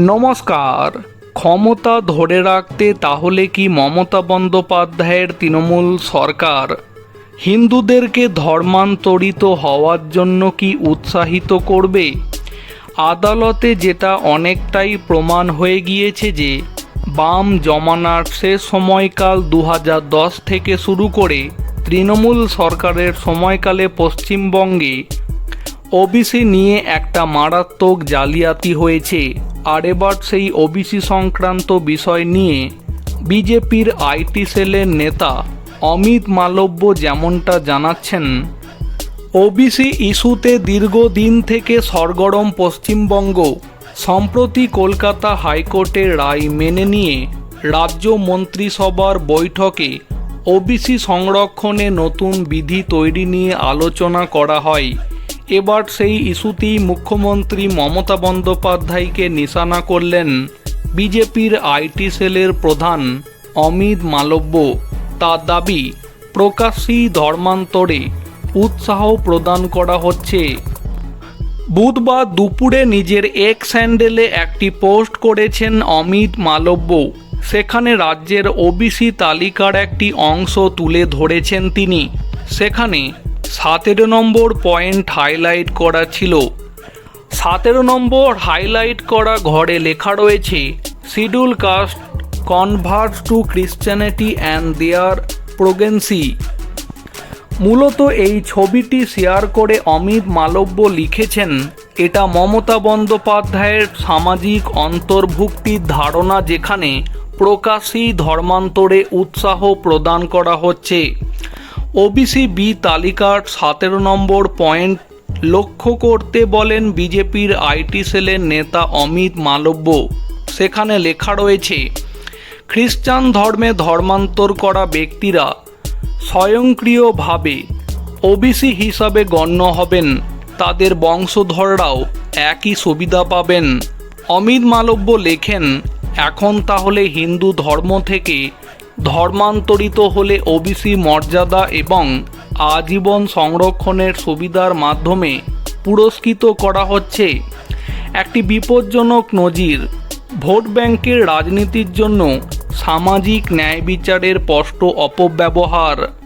নমস্কার। ক্ষমতা ধরে রাখতে তাহলে কি মমতা বন্দ্যোপাধ্যায়ের তৃণমূল সরকার? হিন্দুদেরকে ধর্মান্তরিত হওয়ার জন্য কি উৎসাহিত করবে? আদালতে যেটা অনেকটাই প্রমাণ হয়ে গিয়েছে যে, বাম জমানার শেষ সময়কাল দু হাজার দশ থেকে শুরু করে তৃণমূল সরকারের সময়কালে পশ্চিমবঙ্গে ওবিসি নিয়ে একটা মারাত্মক জালিয়াতি হয়েছে। আর এবার সেই ওবিসি সংক্রান্ত বিষয় নিয়ে বিজেপির আইটি সেলের নেতা অমিত মালব্য যেমনটা জানাচ্ছেন, ওবিসি ইস্যুতে দীর্ঘদিন থেকে সরগরম পশ্চিমবঙ্গ সম্প্রতি কলকাতা হাইকোর্টের রায় মেনে নিয়ে রাজ্য মন্ত্রিসভার বৈঠকে ওবিসি সংরক্ষণে নতুন বিধি তৈরি নিয়ে আলোচনা করা হয়। এবার সেই ইস্যুতেই মুখ্যমন্ত্রী মমতা বন্দ্যোপাধ্যায়কে নিশানা করলেন বিজেপির আইটি সেলের প্রধান অমিত মালব্য। তার দাবি প্রকাশ্যেই ধর্মান্তরে উৎসাহ প্রদান করা হচ্ছে। বুধবার দুপুরে নিজের এক্স হ্যান্ডেলে একটি পোস্ট করেছেন অমিত মালব্য। সেখানে রাজ্যের ওবিসি তালিকার একটি অংশ তুলে ধরেছেন তিনি। সেখানে সতেরো নম্বর পয়েন্ট হাইলাইট করা ছিল। সতেরো নম্বর হাইলাইট করা ঘরে লেখা রয়েছে, schedule caste convert to Christianity and their progeny মূলত এই ছবিটি শেয়ার করে অমিত মালব্য লিখেছেন, এটা মমতা বন্দ্যোপাধ্যায়ের সামাজিক অন্তর্ভুক্তির ধারণা যেখানে প্রকাশ্যেই ধর্মান্তরে উৎসাহ প্রদান করা হচ্ছে। ওবিসি বি তালিকার সতেরো নম্বর পয়েন্ট লক্ষ্য করতে বলেন বিজেপির আইটি সেলের নেতা অমিত মালব্য। সেখানে লেখা রয়েছে, খ্রিস্টান ধর্মে ধর্মান্তর করা ব্যক্তিরা স্বয়ংক্রিয়ভাবে ওবিসি হিসাবে গণ্য হবেন। তাদের বংশধররাও একই সুবিধা পাবেন। অমিত মালব্য লেখেন, এখন তাহলে হিন্দু ধর্ম থেকে ধর্মান্তরিত হলে ওবিসি মর্যাদা এবং আজীবন সংরক্ষণের সুবিধার মাধ্যমে পুরস্কৃত করা হচ্ছে। একটি বিপজ্জনক নজির, ভোট ব্যাংকের রাজনীতির জন্য সামাজিক ন্যায় বিচারের স্পষ্ট অপব্যবহার।